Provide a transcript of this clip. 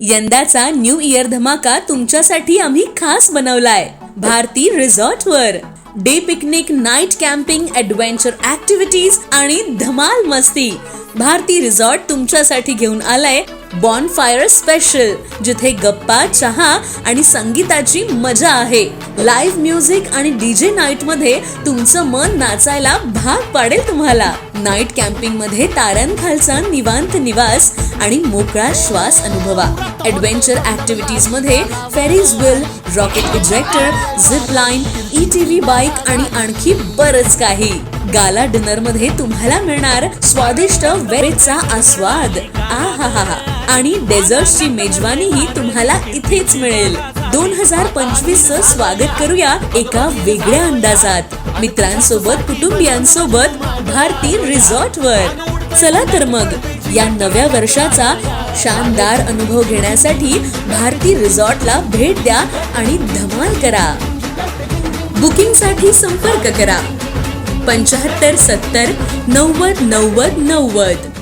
यंदाचा new year धमाका तुमच्यासाठी आम्ही खास बनवलाय. भारती रिसॉर्ट वर day picnic night camping adventure activities आणि धमाल मस्ती. भारती रिसॉर्ट तुमच्यासाठी घेऊन आलाय. बॉन फायर स्पेशल जिथे गप्पा चहा आणि संगीताची मजा आहे. लाईव्ह म्युझिक आणि डीजे नाईटमध्ये तुमचं मन नाचायला भाग पाडेल तुम्हाला. नाईट कॅम्पिंगमध्ये ताऱ्यांखालचा निवांत निवास आणि मोकळा श्वास अनुभवा. Adventure ऍक्टिव्हिटीजमध्ये ferris wheel rocket ejector zip line E T V bike आणि आणखी बरंच काही. गाला डिनरमध्ये तुम्हाला मिळणार स्वादिष्ट वेरेचा आस्वाद. आहाहा आणि डेझर्टची मेजवानीही तुम्हाला इथेच मिळेल. दोन हजार पंचवीस च स्वागत करूया एका वेगळ्या अंदाजात. मित्रांसोबत कुटुंबियांसोबत भारती रिसॉर्ट वर चला तर मग या नव्या वर्षाचा शानदार अनुभव घेण्यासाठी भारती रिसॉर्टला भेट द्या आणि धमाल करा. बुकिंगसाठी संपर्क करा. पंच्याहत्तर सत्तर नव्वद नव्वद नव्वद.